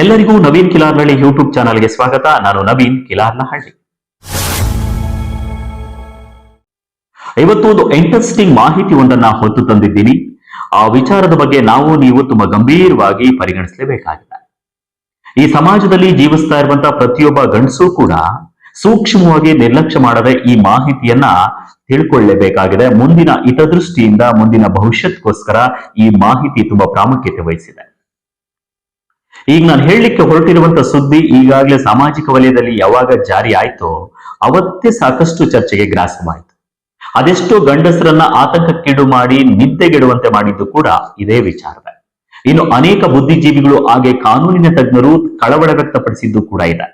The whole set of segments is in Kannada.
ಎಲ್ಲರಿಗೂ ನವೀನ್ ಕಿಲಾರ್ನಹಳ್ಳಿ ಯೂಟ್ಯೂಬ್ ಚಾನಲ್ಗೆ ಸ್ವಾಗತ. ನಾನು ನವೀನ್ ಕಿಲಾರ್ನಹಳ್ಳಿ ಇವತ್ತು ಒಂದು ಇಂಟ್ರೆಸ್ಟಿಂಗ್ ಮಾಹಿತಿ ಒಂದನ್ನ ಹೊತ್ತು ತಂದಿದ್ದೀನಿ. ಆ ವಿಚಾರದ ಬಗ್ಗೆ ನಾವು ನೀವು ತುಂಬಾ ಗಂಭೀರವಾಗಿ ಪರಿಗಣಿಸಲೇಬೇಕಾಗಿದೆ. ಈ ಸಮಾಜದಲ್ಲಿ ಜೀವಿಸ್ತಾ ಇರುವಂತಹ ಪ್ರತಿಯೊಬ್ಬ ಗಂಡಸು ಕೂಡ ಸೂಕ್ಷ್ಮವಾಗಿ ನಿರ್ಲಕ್ಷ್ಯ ಮಾಡದೆ ಈ ಮಾಹಿತಿಯನ್ನ ತಿಳ್ಕೊಳ್ಳೇಬೇಕಾಗಿದೆ. ಮುಂದಿನ ಹಿತದೃಷ್ಟಿಯಿಂದ, ಮುಂದಿನ ಭವಿಷ್ಯಕ್ಕೋಸ್ಕರ ಈ ಮಾಹಿತಿ ತುಂಬಾ ಪ್ರಾಮುಖ್ಯತೆ ವಹಿಸಿದೆ. ಈಗ ನಾನು ಹೇಳಲಿಕ್ಕೆ ಹೊರಟಿರುವಂತ ಸುದ್ದಿ ಈಗಾಗಲೇ ಸಾಮಾಜಿಕ ವಲಯದಲ್ಲಿ ಯಾವಾಗ ಜಾರಿ ಆಯ್ತೋ ಅವತ್ತೇ ಸಾಕಷ್ಟು ಚರ್ಚೆಗೆ ಗ್ರಾಸವಾಯಿತು. ಅದೆಷ್ಟೋ ಗಂಡಸರನ್ನ ಆತಂಕಕ್ಕೀಡು ಮಾಡಿ, ನಿದ್ದೆಗೆಡುವಂತೆ ಮಾಡಿದ್ದು ಕೂಡ ಇದೇ ವಿಚಾರವೇ. ಇನ್ನು ಅನೇಕ ಬುದ್ಧಿಜೀವಿಗಳು ಹಾಗೆ ಕಾನೂನಿನ ತಜ್ಞರು ಕಳವಳ ವ್ಯಕ್ತಪಡಿಸಿದ್ದು ಕೂಡ ಇದೆ.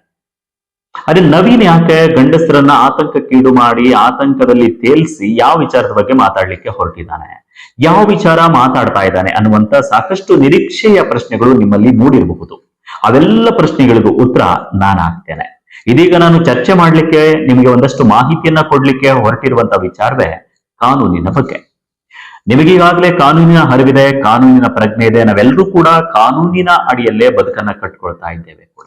ಅದೇ ನವೀನ್ ಯಾಕೆ ಗಂಡಸರನ್ನ ಆತಂಕಕ್ಕೀಡು ಮಾಡಿ ಆತಂಕದಲ್ಲಿ ತೇಲ್ಸಿ ಯಾವ ವಿಚಾರದ ಬಗ್ಗೆ ಮಾತಾಡ್ಲಿಕ್ಕೆ ಹೊರಟಿದ್ದಾನೆ? ಯಾವ ವಿಚಾರ ಮಾತಾಡ್ತಾ ಇದ್ದಾನೆ ಅನ್ನುವಂತ ಸಾಕಷ್ಟು ನಿರೀಕ್ಷೆಯ ಪ್ರಶ್ನೆಗಳು ನಿಮ್ಮಲ್ಲಿ ಮೂಡಿರಬಹುದು. ಅವೆಲ್ಲ ಪ್ರಶ್ನೆಗಳಿಗೂ ಉತ್ತರ ನಾನು ಹಾಕ್ತೇನೆ ಇದೀಗ ನಾನು ಚರ್ಚೆ ಮಾಡ್ಲಿಕ್ಕೆ ನಿಮಗೆ ಒಂದಷ್ಟು ಮಾಹಿತಿಯನ್ನ ಕೊಡ್ಲಿಕ್ಕೆ ಹೊರಟಿರುವಂತ ವಿಚಾರವೇ ಕಾನೂನಿನ ಬಗ್ಗೆ. ನಿಮಗೀಗಾಗಲೇ ಕಾನೂನಿನ ಹರಿವಿದೆ, ಕಾನೂನಿನ ಪ್ರಜ್ಞೆ ಇದೆ, ನಾವೆಲ್ಲರೂ ಕೂಡ ಕಾನೂನಿನ ಅಡಿಯಲ್ಲೇ ಬದುಕನ್ನ ಕಟ್ಕೊಳ್ತಾ ಇದ್ದೇವೆ ಕೂಡ.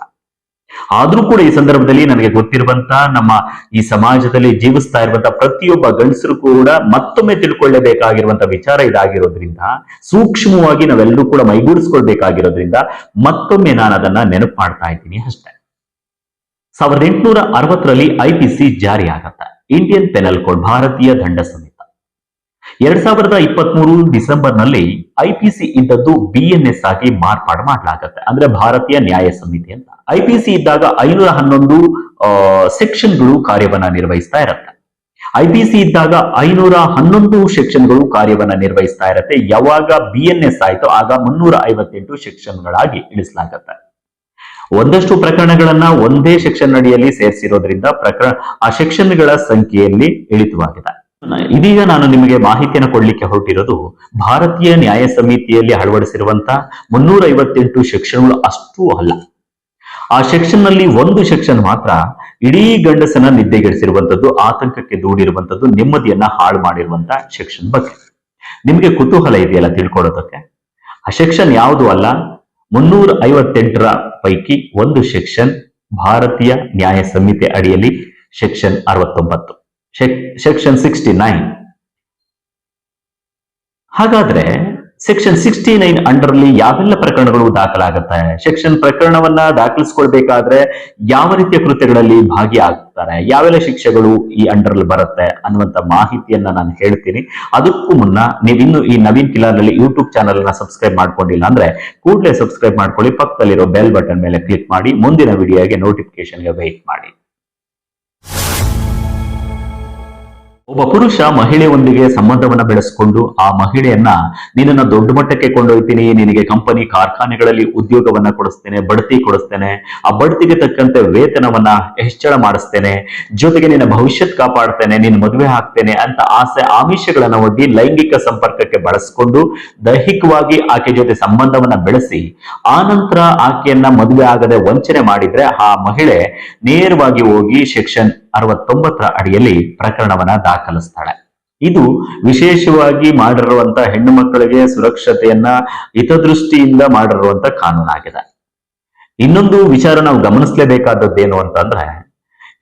ಆದ್ರೂ ಕೂಡ ಈ ಸಂದರ್ಭದಲ್ಲಿ ನನಗೆ ಗೊತ್ತಿರುವಂತ ನಮ್ಮ ಈ ಸಮಾಜದಲ್ಲಿ ಜೀವಿಸ್ತಾ ಇರುವಂತಹ ಪ್ರತಿಯೊಬ್ಬ ಗಂಡಸರು ಕೂಡ ಮತ್ತೊಮ್ಮೆ ತಿಳ್ಕೊಳ್ಳಬೇಕಾಗಿರುವಂತಹ ವಿಚಾರ ಇದಾಗಿರೋದ್ರಿಂದ, ಸೂಕ್ಷ್ಮವಾಗಿ ನಾವೆಲ್ಲರೂ ಕೂಡ ಮೈಗೂಡಿಸ್ಕೊಳ್ಬೇಕಾಗಿರೋದ್ರಿಂದ ಮತ್ತೊಮ್ಮೆ ನಾನು ಅದನ್ನ ನೆನಪು ಮಾಡ್ತಾ ಇದ್ದೀನಿ ಅಷ್ಟೇ. ಸಾವಿರದ ಎಂಟುನೂರ ಅರವತ್ತರಲ್ಲಿ ಐಪಿಸಿ ಜಾರಿ ಆಗತ್ತೆ ಇಂಡಿಯನ್ ಪೆನಲ್ ಕೋಡ್, ಭಾರತೀಯ ದಂಡ ಸಂಹಿತ. ಎರಡ್ ಸಾವಿರದ ಇಪ್ಪತ್ಮೂರು ಡಿಸೆಂಬರ್ನಲ್ಲಿ ಐಪಿಸಿ ಇದ್ದದ್ದು ಬಿಎನ್ಎಸ್ ಆಗಿ ಮಾರ್ಪಾಡು ಮಾಡಲಾಗುತ್ತೆ. ಅಂದ್ರೆ ಭಾರತೀಯ ನ್ಯಾಯ ಸಮಿತಿ ಅಂತ. ಐಪಿಸಿ ಇದ್ದಾಗ ಐನೂರ ಹನ್ನೊಂದು ಸೆಕ್ಷನ್ಗಳು ಕಾರ್ಯವನ್ನ ನಿರ್ವಹಿಸ್ತಾ ಇರುತ್ತೆ. ಐಪಿಸಿ ಇದ್ದಾಗ ಐನೂರ ಹನ್ನೊಂದು ಸೆಕ್ಷನ್ಗಳು ಕಾರ್ಯವನ್ನ ನಿರ್ವಹಿಸ್ತಾ ಇರುತ್ತೆ. ಯಾವಾಗ ಬಿಎನ್ಎಸ್ ಆಯ್ತೋ ಆಗ ಮುನ್ನೂರ ಐವತ್ತೆಂಟು ಸೆಕ್ಷನ್ಗಳಾಗಿ ಇಳಿಸಲಾಗುತ್ತೆ. ಒಂದಷ್ಟು ಪ್ರಕರಣಗಳನ್ನ ಒಂದೇ ಸೆಕ್ಷನ್ ಅಡಿಯಲ್ಲಿ ಸೇರಿಸಿರೋದ್ರಿಂದ ಪ್ರಕರಣ, ಆ ಸೆಕ್ಷನ್ಗಳ ಸಂಖ್ಯೆಯಲ್ಲಿ ಇಳಿತವಾಗಿದೆ. ಇದೀಗ ನಾನು ನಿಮಗೆ ಮಾಹಿತಿಯನ್ನು ಕೊಡ್ಲಿಕ್ಕೆ ಹೊರಟಿರೋದು ಭಾರತೀಯ ನ್ಯಾಯ ಸಮಿತಿಯಲ್ಲಿ ಅಳವಡಿಸಿರುವಂತಹ ಮುನ್ನೂರ ಐವತ್ತೆಂಟು ಸೆಕ್ಷನ್ಗಳು ಅಷ್ಟೂ ಅಲ್ಲ. ಆ ಸೆಕ್ಷನ್ನಲ್ಲಿ ಒಂದು ಸೆಕ್ಷನ್ ಮಾತ್ರ ಇಡೀ ಗಂಡಸನ ನಿದ್ದೆಗೆಡಿಸಿರುವಂತದ್ದು, ಆತಂಕಕ್ಕೆ ದೂಡಿರುವಂತದ್ದು, ನೆಮ್ಮದಿಯನ್ನ ಹಾಳು ಮಾಡಿರುವಂತಹ ಸೆಕ್ಷನ್ ಬಗ್ಗೆ. ನಿಮಗೆ ಕುತೂಹಲ ಇದೆಯಲ್ಲ ತಿಳ್ಕೊಳ್ಳೋದಕ್ಕೆ? ಆ ಸೆಕ್ಷನ್ ಯಾವುದು ಅಲ್ಲ? ಮುನ್ನೂರ ಐವತ್ತೆಂಟರ ಪೈಕಿ ಒಂದು ಸೆಕ್ಷನ್ ಭಾರತೀಯ ನ್ಯಾಯ ಸಮಿತಿ ಅಡಿಯಲ್ಲಿ ಸೆಕ್ಷನ್ ಅರವತ್ತೊಂಬತ್ತು. ಸೆಕ್ಷನ್ ಸಿಕ್ಸ್ಟಿ ನೈನ್ ಹಾಗಾದ್ರೆ ಸೆಕ್ಷನ್ ಸಿಕ್ಸ್ಟಿ ನೈನ್ ಅಂಡರ್ಲಿ ಯಾವೆಲ್ಲ ಪ್ರಕರಣಗಳು ದಾಖಲಾಗುತ್ತೆ? ಸೆಕ್ಷನ್ ಪ್ರಕರಣವನ್ನ ದಾಖಲಿಸ್ಕೊಳ್ಬೇಕಾದ್ರೆ ಯಾವ ರೀತಿಯ ಕೃತ್ಯಗಳಲ್ಲಿ ಭಾಗಿಯಾಗ್ತಾರೆ? ಯಾವೆಲ್ಲ ಶಿಕ್ಷೆಗಳು ಈ ಅಂಡರ್ಲಿ ಬರುತ್ತೆ ಅನ್ನುವಂತ ಮಾಹಿತಿಯನ್ನ ನಾನು ಹೇಳ್ತೀನಿ. ಅದಕ್ಕೂ ಮುನ್ನ ನೀವಿನ್ನು ಈ ನವೀನ್ ಕಿಲಾರ್ನಲ್ಲಿ ಯೂಟ್ಯೂಬ್ ಚಾನಲ್ನ ಸಬ್ಸ್ಕ್ರೈಬ್ ಮಾಡ್ಕೊಂಡಿಲ್ಲ ಅಂದ್ರೆ ಕೂಡಲೇ ಸಬ್ಸ್ಕ್ರೈಬ್ ಮಾಡ್ಕೊಳ್ಳಿ. ಪಕ್ಕದಲ್ಲಿರೋ ಬೆಲ್ ಬಟನ್ ಮೇಲೆ ಕ್ಲಿಕ್ ಮಾಡಿ. ಮುಂದಿನ ವಿಡಿಯೋಗೆ ನೋಟಿಫಿಕೇಶನ್ಗೆ ವೆಯ್ಟ್ ಮಾಡಿ. ಒಬ್ಬ ಪುರುಷ ಮಹಿಳೆಯೊಂದಿಗೆ ಸಂಬಂಧವನ್ನ ಬೆಳೆಸಿಕೊಂಡು ಆ ಮಹಿಳೆಯನ್ನ ನಿನ್ನ ದೊಡ್ಡ ಮಟ್ಟಕ್ಕೆ ಕೊಂಡೊಯ್ತೀನಿ, ನಿನಗೆ ಕಂಪನಿ ಕಾರ್ಖಾನೆಗಳಲ್ಲಿ ಉದ್ಯೋಗವನ್ನ ಕೊಡಿಸ್ತೇನೆ, ಬಡ್ತಿ ಕೊಡಿಸ್ತೇನೆ, ಆ ಬಡ್ತಿಗೆ ತಕ್ಕಂತೆ ವೇತನವನ್ನ ಹೆಚ್ಚಳ ಮಾಡಿಸ್ತೇನೆ, ಜೊತೆಗೆ ನಿನ್ನ ಭವಿಷ್ಯತ್ ಕಾಪಾಡ್ತೇನೆ, ನಿನ್ನ ಮದುವೆ ಹಾಕ್ತೇನೆ ಅಂತ ಆಸೆ ಆಮಿಷಗಳನ್ನ ಒಡ್ಡಿ ಲೈಂಗಿಕ ಸಂಪರ್ಕಕ್ಕೆ ಬಳಸಿಕೊಂಡು ದೈಹಿಕವಾಗಿ ಆಕೆ ಜೊತೆ ಸಂಬಂಧವನ್ನ ಬೆಳೆಸಿ, ಆ ನಂತರ ಆಕೆಯನ್ನ ಮದುವೆ ಆಗದೆ ವಂಚನೆ ಮಾಡಿದ್ರೆ ಆ ಮಹಿಳೆ ನೇರವಾಗಿ ಹೋಗಿ ಸೆಕ್ಷನ್ ಅರವತ್ತೊಂಬತ್ತರ ಅಡಿಯಲ್ಲಿ ಪ್ರಕರಣವನ್ನ ದಾಖಲಿಸ್ತಾಳೆ. ಇದು ವಿಶೇಷವಾಗಿ ಮಾಡಿರುವಂತಹ ಹೆಣ್ಣು ಮಕ್ಕಳಿಗೆ ಸುರಕ್ಷತೆಯನ್ನ ಹಿತದೃಷ್ಟಿಯಿಂದ ಮಾಡಿರುವಂತಹ ಕಾನೂನಾಗಿದೆ. ಇನ್ನೊಂದು ವಿಚಾರ ನಾವು ಗಮನಿಸಲೇಬೇಕಾದದ್ದೇನು ಅಂತಂದ್ರೆ,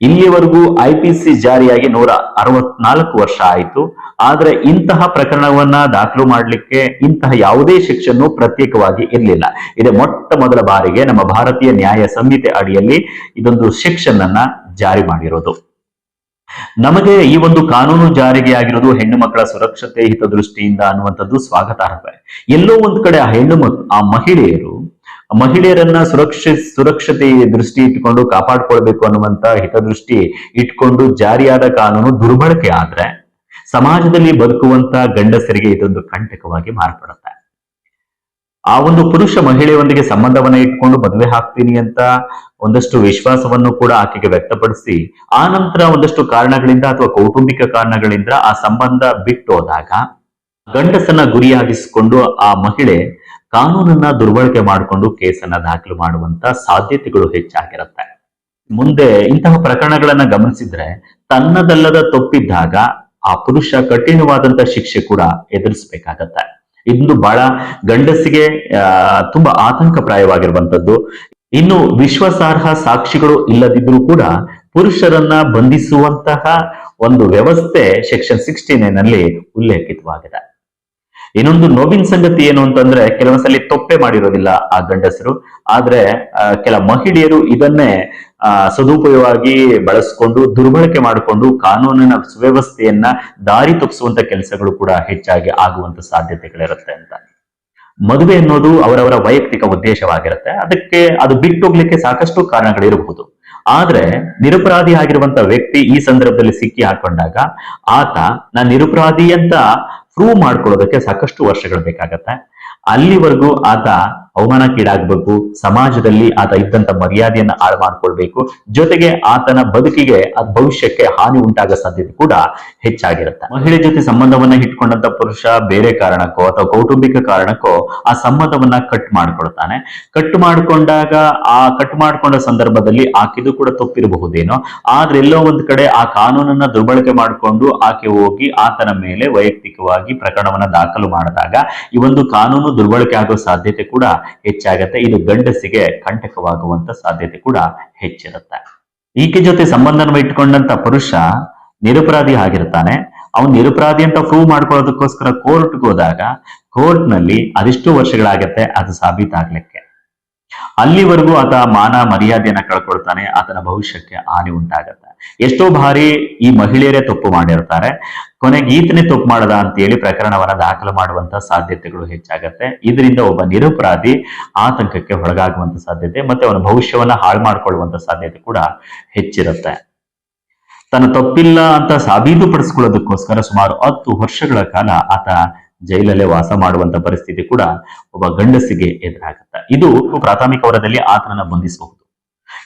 ಇಲ್ಲಿಯವರೆಗೂ ಐ ಪಿ ಸಿ ಜಾರಿಯಾಗಿ ನೂರ ಅರವತ್ನಾಲ್ಕು ವರ್ಷ ಆಯಿತು. ಆದ್ರೆ ಇಂತಹ ಪ್ರಕರಣವನ್ನ ದಾಖಲು ಮಾಡಲಿಕ್ಕೆ ಇಂತಹ ಯಾವುದೇ ಶಿಕ್ಷೆಯನ್ನು ಪ್ರತ್ಯೇಕವಾಗಿ ಇರಲಿಲ್ಲ. ಇದೆ ಮೊಟ್ಟ ಮೊದಲ ಬಾರಿಗೆ ನಮ್ಮ ಭಾರತೀಯ ನ್ಯಾಯ ಸಂಹಿತೆ ಅಡಿಯಲ್ಲಿ ಇದೊಂದು ಶಿಕ್ಷನ್ ಅನ್ನ ಜಾರಿ ಮಾಡಿರೋದು. ನಮಗೆ ಈ ಒಂದು ಕಾನೂನು ಜಾರಿಗೆ ಆಗಿರೋದು ಹೆಣ್ಣು ಮಕ್ಕಳ ಸುರಕ್ಷತೆ ಹಿತದೃಷ್ಟಿಯಿಂದ ಅನ್ನುವಂಥದ್ದು ಸ್ವಾಗತಾರ್ಹ. ಎಲ್ಲೋ ಒಂದ್ ಕಡೆ ಆ ಹೆಣ್ಣು ಮಕ್, ಆ ಮಹಿಳೆಯರು, ಮಹಿಳೆಯರನ್ನ ಸುರಕ್ಷ, ಸುರಕ್ಷತೆ ದೃಷ್ಟಿ ಇಟ್ಕೊಂಡು ಕಾಪಾಡ್ಕೊಳ್ಬೇಕು ಅನ್ನುವಂತ ಹಿತದೃಷ್ಟಿ ಇಟ್ಕೊಂಡು ಜಾರಿಯಾದ ಕಾನೂನು ದುರ್ಬಳಕೆ ಆದ್ರೆ, ಸಮಾಜದಲ್ಲಿ ಬದುಕುವಂತ ಗಂಡಸರಿಗೆ ಇದೊಂದು ಕಂಟಕವಾಗಿ ಮಾರ್ಪಡುತ್ತೆ. ಆ ಒಂದು ಪುರುಷ ಮಹಿಳೆಯೊಂದಿಗೆ ಸಂಬಂಧವನ್ನ ಇಟ್ಕೊಂಡು ಮದುವೆ ಹಾಕ್ತೀನಿ ಅಂತ ಒಂದಷ್ಟು ವಿಶ್ವಾಸವನ್ನು ಕೂಡ ಆಕೆಗೆ ವ್ಯಕ್ತಪಡಿಸಿ, ಆ ನಂತರ ಒಂದಷ್ಟು ಕಾರಣಗಳಿಂದ ಅಥವಾ ಕೌಟುಂಬಿಕ ಕಾರಣಗಳಿಂದ ಆ ಸಂಬಂಧ ಬಿಟ್ಟು ಹೋದಾಗ, ಗಂಡಸನ್ನ ಗುರಿಯಾಗಿಸಿಕೊಂಡು ಆ ಮಹಿಳೆ ಕಾನೂನನ್ನ ದುರ್ಬಳಕೆ ಮಾಡಿಕೊಂಡು ಕೇಸನ್ನ ದಾಖಲು ಮಾಡುವಂತ ಸಾಧ್ಯತೆಗಳು ಹೆಚ್ಚಾಗಿರುತ್ತೆ. ಮುಂದೆ ಇಂತಹ ಪ್ರಕರಣಗಳನ್ನ ಗಮನಿಸಿದ್ರೆ, ತನ್ನದಲ್ಲದ ತಪ್ಪಿದ್ದಾಗ ಆ ಪುರುಷ ಕಠಿಣವಾದಂತ ಶಿಕ್ಷೆ ಕೂಡ ಎದುರಿಸಬೇಕಾಗತ್ತೆ. ಇದು ಬಹಳ ಗಂಡಸಿಗೆ ತುಂಬಾ ಆತಂಕಪ್ರಾಯವಾಗಿರುವಂತದ್ದು ಇನ್ನು ವಿಶ್ವಾಸಾರ್ಹ ಸಾಕ್ಷಿಗಳು ಇಲ್ಲದಿದ್ರೂ ಕೂಡ ಪುರುಷರನ್ನ ಬಂಧಿಸುವಂತಹ ಒಂದು ವ್ಯವಸ್ಥೆ ಸೆಕ್ಷನ್ ಸಿಕ್ಸ್ಟಿ ನೈನ್ ಅಲ್ಲಿ ಉಲ್ಲೇಖಿತವಾಗಿದೆ. ಇನ್ನೊಂದು ನೋವಿನ ಸಂಗತಿ ಏನು ಅಂತಂದ್ರೆ, ಕೆಲವೊಂದ್ಸಲಿ ತೊಪ್ಪೆ ಮಾಡಿರೋದಿಲ್ಲ ಆ ಗಂಡಸರು. ಆದ್ರೆ ಕೆಲ ಮಹಿಳೆಯರು ಇದನ್ನೇ ಸದುಪಯೋಗವಾಗಿ ಬಳಸ್ಕೊಂಡು, ದುರ್ಬಳಕೆ ಮಾಡಿಕೊಂಡು ಕಾನೂನಿನ ಸುವ್ಯವಸ್ಥೆಯನ್ನ ದಾರಿ ತಪ್ಪಿಸುವಂತ ಕೆಲಸಗಳು ಕೂಡ ಹೆಚ್ಚಾಗಿ ಆಗುವಂತ ಸಾಧ್ಯತೆಗಳಿರುತ್ತೆ ಅಂತ. ಮದುವೆ ಅನ್ನೋದು ಅವರವರ ವೈಯಕ್ತಿಕ ಉದ್ದೇಶವಾಗಿರುತ್ತೆ. ಅದಕ್ಕೆ ಅದು ಬಿಟ್ಟು ಹೋಗ್ಲಿಕ್ಕೆ ಸಾಕಷ್ಟು ಕಾರಣಗಳಿರಬಹುದು. ಆದ್ರೆ ನಿರಪರಾಧಿ ಆಗಿರುವಂತ ವ್ಯಕ್ತಿ ಈ ಸಂದರ್ಭದಲ್ಲಿ ಸಿಕ್ಕಿ ಹಾಕೊಂಡಾಗ ಆತ ನಾನು ನಿರಪರಾಧಿ ಅಂತ ಪ್ರೂವ್ ಮಾಡ್ಕೊಳ್ಳೋದಕ್ಕೆ ಸಾಕಷ್ಟು ವರ್ಷಗಳು ಬೇಕಾಗತ್ತೆ. ಅಲ್ಲಿವರೆಗೂ ಆತ ಅವಮಾನಕ್ಕೀಡಾಗಬೇಕು. ಸಮಾಜದಲ್ಲಿ ಆತ ಇದ್ದಂತ ಮರ್ಯಾದೆಯನ್ನ ಹಾಳು ಮಾಡ್ಕೊಳ್ಬೇಕು. ಜೊತೆಗೆ ಆತನ ಬದುಕಿಗೆ ಆ ಭವಿಷ್ಯಕ್ಕೆ ಹಾನಿ ಉಂಟಾಗೋ ಸಾಧ್ಯತೆ ಕೂಡ ಹೆಚ್ಚಾಗಿರುತ್ತೆ. ಮಹಿಳೆ ಜೊತೆ ಸಂಬಂಧವನ್ನ ಇಟ್ಕೊಂಡಂತ ಪುರುಷ ಬೇರೆ ಕಾರಣಕ್ಕೋ ಅಥವಾ ಕೌಟುಂಬಿಕ ಕಾರಣಕ್ಕೋ ಆ ಸಂಬಂಧವನ್ನ ಕಟ್ ಮಾಡ್ಕೊಳ್ತಾನೆ. ಕಟ್ ಮಾಡ್ಕೊಂಡಾಗ ಆ ಕಟ್ ಮಾಡ್ಕೊಂಡ ಸಂದರ್ಭದಲ್ಲಿ ಆಕೆದು ಕೂಡ ತಪ್ಪಿರಬಹುದೇನೋ. ಆದ್ರೆ ಎಲ್ಲೋ ಒಂದ್ ಕಡೆ ಆ ಕಾನೂನನ್ನ ದುರ್ಬಳಕೆ ಮಾಡಿಕೊಂಡು ಆಕೆ ಹೋಗಿ ಆತನ ಮೇಲೆ ವೈಯಕ್ತಿಕವಾಗಿ ಪ್ರಕರಣವನ್ನ ದಾಖಲು ಮಾಡಿದಾಗ ಈ ಒಂದು ಕಾನೂನು ದುರ್ಬಳಕೆ ಆಗೋ ಸಾಧ್ಯತೆ ಕೂಡ ಹೆಚ್ಚಾಗತ್ತೆ. ಇದು ಗಂಡಸಿಗೆ ಕಂಟಕವಾಗುವಂತ ಸಾಧ್ಯತೆ ಕೂಡ ಹೆಚ್ಚಿರುತ್ತೆ. ಈಕೆ ಜೊತೆ ಸಂಬಂಧನ ಇಟ್ಕೊಂಡಂತ ಪುರುಷ ನಿರಪರಾಧಿ ಆಗಿರ್ತಾನೆ. ಅವನು ನಿರಪರಾಧಿ ಅಂತ ಪ್ರೂವ್ ಮಾಡ್ಕೊಳ್ಳೋದಕ್ಕೋಸ್ಕರ ಕೋರ್ಟ್ಗೆ ಹೋದಾಗ ಕೋರ್ಟ್ನಲ್ಲಿ ಅದೆಷ್ಟು ವರ್ಷಗಳಾಗತ್ತೆ ಅದು ಸಾಬೀತಾಗ್ಲಿಕ್ಕೆ. ಅಲ್ಲಿವರೆಗೂ ಆತ ಮಾನ ಮರ್ಯಾದೆಯನ್ನ ಕಳ್ಕೊಳ್ತಾನೆ, ಆತನ ಭವಿಷ್ಯಕ್ಕೆ ಹಾನಿ ಉಂಟಾಗತ್ತೆ. ಎಷ್ಟೋ ಬಾರಿ ಈ ಮಹಿಳೆಯರೇ ತಪ್ಪು ಮಾಡಿರ್ತಾರೆ. ಕೊನೆಗೆ ಈತನೇ ತಪ್ಪು ಮಾಡದ ಅಂತ ಹೇಳಿ ಪ್ರಕರಣವನ್ನ ದಾಖಲು ಮಾಡುವಂತ ಸಾಧ್ಯತೆಗಳು ಹೆಚ್ಚಾಗತ್ತೆ. ಇದರಿಂದ ಒಬ್ಬ ನಿರಪರಾಧಿ ಆತಂಕಕ್ಕೆ ಒಳಗಾಗುವಂತ ಸಾಧ್ಯತೆ ಮತ್ತೆ ಅವನ ಭವಿಷ್ಯವನ್ನ ಹಾಳು ಮಾಡ್ಕೊಳ್ಳುವಂತ ಸಾಧ್ಯತೆ ಕೂಡ ಹೆಚ್ಚಿರುತ್ತೆ. ತನ್ನ ತಪ್ಪಿಲ್ಲ ಅಂತ ಸಾಬೀತುಪಡಿಸ್ಕೊಳ್ಳೋದಕ್ಕೋಸ್ಕರ ಸುಮಾರು ಹತ್ತು ವರ್ಷಗಳ ಕಾಲ ಆತ ಜೈಲಲ್ಲೇ ವಾಸ ಮಾಡುವಂತ ಪರಿಸ್ಥಿತಿ ಕೂಡ ಒಬ್ಬ ಗಂಡಸಿಗೆ ಎದುರಾಗುತ್ತೆ. ಇದು ಪ್ರಾಥಮಿಕ ವರದಲ್ಲಿ ಆತನನ್ನ ಬಂಧಿಸಬಹುದು.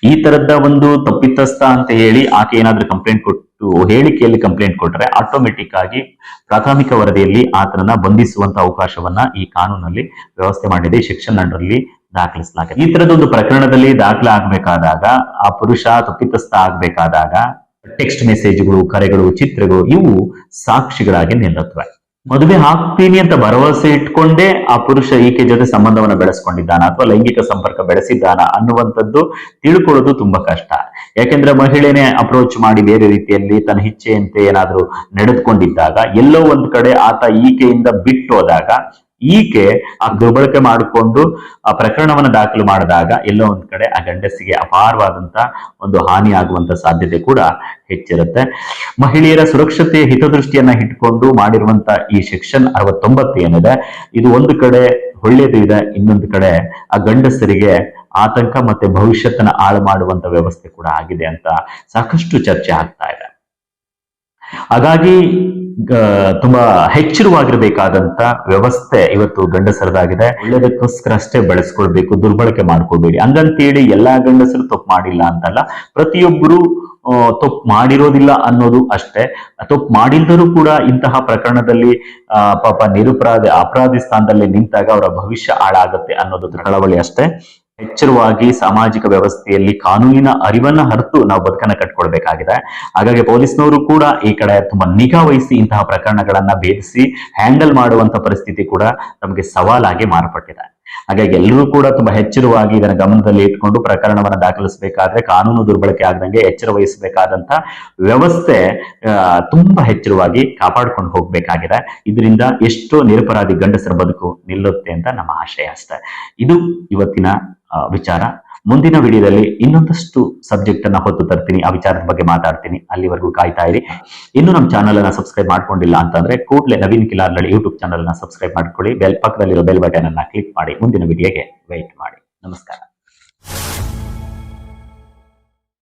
ಈ ತರದ ಒಂದು ತಪ್ಪಿತಸ್ಥ ಅಂತ ಹೇಳಿ ಆಕೆ ಏನಾದ್ರೂ ಕಂಪ್ಲೇಂಟ್ ಕೊಟ್ಟು ಹೇಳಿಕೆಯಲ್ಲಿ ಕಂಪ್ಲೇಂಟ್ ಕೊಟ್ಟರೆ ಆಟೋಮೆಟಿಕ್ ಆಗಿ ಪ್ರಾಥಮಿಕ ವರದಿಯಲ್ಲಿ ಆತನನ್ನ ಬಂಧಿಸುವಂತ ಅವಕಾಶವನ್ನ ಈ ಕಾನೂನಲ್ಲಿ ವ್ಯವಸ್ಥೆ ಮಾಡಿದೆ ಸೆಕ್ಷನ್ ಅಂಡರಲ್ಲಿ ದಾಖಲಿಸಲಾಗಿದೆ. ಈ ತರದ ಒಂದು ಪ್ರಕರಣದಲ್ಲಿ ದಾಖಲೆ ಆಗ್ಬೇಕಾದಾಗ, ಆ ಪುರುಷ ತಪ್ಪಿತಸ್ಥ ಆಗ್ಬೇಕಾದಾಗ ಟೆಕ್ಸ್ಟ್ ಮೆಸೇಜ್ಗಳು ಕರೆಗಳು, ಚಿತ್ರಗಳು ಇವು ಸಾಕ್ಷಿಗಳಾಗಿ ನಿಲ್ಲುತ್ತವೆ. ಮದುವೆ ಹಾಕ್ತೀನಿ ಅಂತ ಭರವಸೆ ಇಟ್ಕೊಂಡೇ ಆ ಪುರುಷ ಈಕೆ ಜೊತೆ ಸಂಬಂಧವನ್ನ ಬೆಳೆಸ್ಕೊಂಡಿದ್ದಾನ ಅಥವಾ ಲೈಂಗಿಕ ಸಂಪರ್ಕ ಬೆಳೆಸಿದ್ದಾನ ಅನ್ನುವಂಥದ್ದು ತಿಳ್ಕೊಳ್ಳೋದು ತುಂಬಾ ಕಷ್ಟ. ಯಾಕೆಂದ್ರೆ ಮಹಿಳೆನೆ ಅಪ್ರೋಚ್ ಮಾಡಿ ಬೇರೆ ರೀತಿಯಲ್ಲಿ ತನ್ನ ಇಚ್ಛೆಯಂತೆ ಏನಾದ್ರೂ ನಡೆದುಕೊಂಡಿದ್ದಾಗ ಎಲ್ಲೋ ಒಂದ್ ಕಡೆ ಆತ ಈಕೆಯಿಂದ ಬಿಟ್ಟು ಹೋದಾಗ ಈಕೆ ಆ ದುರ್ಬಳಕೆ ಮಾಡಿಕೊಂಡು ಆ ಪ್ರಕರಣವನ್ನ ದಾಖಲು ಮಾಡಿದಾಗ ಎಲ್ಲೋ ಒಂದ್ ಕಡೆ ಆ ಗಂಡಸಿಗೆ ಅಪಾರವಾದಂತ ಒಂದು ಹಾನಿ ಆಗುವಂತ ಸಾಧ್ಯತೆ ಕೂಡ ಹೆಚ್ಚಿರುತ್ತೆ. ಮಹಿಳೆಯರ ಸುರಕ್ಷತೆ ಹಿತದೃಷ್ಟಿಯನ್ನ ಇಟ್ಕೊಂಡು ಮಾಡಿರುವಂತ ಈ ಸೆಕ್ಷನ್ ಅರವತ್ತೊಂಬತ್ತು ಏನಿದೆ, ಇದು ಒಂದು ಕಡೆ ಒಳ್ಳೇದು ಇದೆ, ಇನ್ನೊಂದು ಕಡೆ ಆ ಗಂಡಸರಿಗೆ ಆತಂಕ ಮತ್ತೆ ಭವಿಷ್ಯತನ ಹಾಳು ಮಾಡುವಂತ ವ್ಯವಸ್ಥೆ ಕೂಡ ಆಗಿದೆ ಅಂತ ಸಾಕಷ್ಟು ಚರ್ಚೆ ಆಗ್ತಾ ಇದೆ. ಹಾಗಾಗಿ ತುಂಬಾ ಹೆಚ್ಚಿರುವಾಗಿರಬೇಕಾದಂತ ವ್ಯವಸ್ಥೆ ಇವತ್ತು ಗಂಡಸರದಾಗಿದೆ. ಒಳ್ಳೇದಕ್ಕೋಸ್ಕರ ಅಷ್ಟೇ ಬಳಸ್ಕೊಳ್ಬೇಕು, ದುರ್ಬಳಕೆ ಮಾಡ್ಕೋಬೇಡಿ ಹಂಗಂತೇಳಿ ಎಲ್ಲಾ ಗಂಡಸರು ತಪ್ಪು ಮಾಡಿಲ್ಲ ಅಂತಲ್ಲ, ಪ್ರತಿಯೊಬ್ಬರು ತಪ್ಪು ಮಾಡಿರೋದಿಲ್ಲ ಅನ್ನೋದು ಅಷ್ಟೇ. ತಪ್ಪು ಮಾಡಿದ್ದರೂ ಕೂಡ ಇಂತಹ ಪ್ರಕರಣದಲ್ಲಿ ಪಾಪ ನಿರುಪರಾಧಿ, ಅಪರಾಧಿ ಸ್ಥಾನದಲ್ಲಿ ನಿಂತಾಗ ಅವರ ಭವಿಷ್ಯ ಹಾಳಾಗತ್ತೆ ಅನ್ನೋದು ಕಳವಳಿ ಅಷ್ಟೇ. ಎಚ್ಚರವಾಗಿ ಸಾಮಾಜಿಕ ವ್ಯವಸ್ಥೆಯಲ್ಲಿ ಕಾನೂನಿನ ಅರಿವನ್ನ ಹರಿತು ನಾವು ಬದುಕನ್ನ ಕಟ್ಕೊಳ್ಬೇಕಾಗಿದೆ. ಹಾಗಾಗಿ ಪೊಲೀಸ್ನವರು ಕೂಡ ಈ ಕಡೆ ತುಂಬಾ ನಿಗಾ ವಹಿಸಿ ಇಂತಹ ಪ್ರಕರಣಗಳನ್ನ ಭೇದಿಸಿ ಹ್ಯಾಂಡಲ್ ಮಾಡುವಂತ ಪರಿಸ್ಥಿತಿ ಕೂಡ ನಮಗೆ ಸವಾಲಾಗಿ ಮಾರ್ಪಟ್ಟಿದೆ. ಹಾಗಾಗಿ ಎಲ್ಲರೂ ಕೂಡ ತುಂಬಾ ಎಚ್ಚರವಾಗಿ ಇದನ್ನ ಗಮನದಲ್ಲಿ ಇಟ್ಕೊಂಡು ಪ್ರಕರಣವನ್ನ ದಾಖಲಿಸಬೇಕಾದ್ರೆ ಕಾನೂನು ದುರ್ಬಳಕೆ ಆಗದಂಗೆ ಎಚ್ಚರ ವಹಿಸಬೇಕಾದಂತ ವ್ಯವಸ್ಥೆ ತುಂಬಾ ಎಚ್ಚರವಾಗಿ ಕಾಪಾಡ್ಕೊಂಡು ಹೋಗ್ಬೇಕಾಗಿದೆ. ಇದರಿಂದ ಎಷ್ಟೋ ನಿರಪರಾಧಿ ಗಂಡಸರ ಬದುಕು ನಿಲ್ಲುತ್ತೆ ಅಂತ ನಮ್ಮ ಆಶಯ ಅಷ್ಟೆ. ಇದು ಇವತ್ತಿನ ವಿಚಾರ. ಮುಂದಿನ ವಿಡಿಯೋದಲ್ಲಿ ಇನ್ನೊಂದಷ್ಟು ಸಬ್ಜೆಕ್ಟ್ ಅನ್ನ ಹೊತ್ತು ತರ್ತೀನಿ, ಆ ವಿಚಾರದ ಬಗ್ಗೆ ಮಾತಾಡ್ತೀನಿ. ಅಲ್ಲಿವರೆಗೂ ಕಾಯ್ತಾ ಇರಿ. ಇನ್ನು ನಮ್ಮ ಚಾನಲ್ ಅನ್ನ ಸಬ್ಸ್ಕ್ರೈಬ್ ಮಾಡ್ಕೊಂಡಿಲ್ಲ ಅಂತಂದ್ರೆ ಕೂಡಲೇ ನವೀನ್ ಕಿಲಾರ್ನಳ್ಳಿ ಯೂಟ್ಯೂಬ್ ಚಾನಲ್ ಅನ್ನ ಸಬ್ಸ್ಕ್ರೈಬ್ ಮಾಡ್ಕೊಳ್ಳಿ. ಬೆಲ್ ಪಕ್ಕದಲ್ಲಿರೋ ಬೆಲ್ ಬಟನ್ ಅನ್ನ ಕ್ಲಿಕ್ ಮಾಡಿ. ಮುಂದಿನ ವಿಡಿಯೋಗೆ ವೆಯ್ಟ್ ಮಾಡಿ. ನಮಸ್ಕಾರ.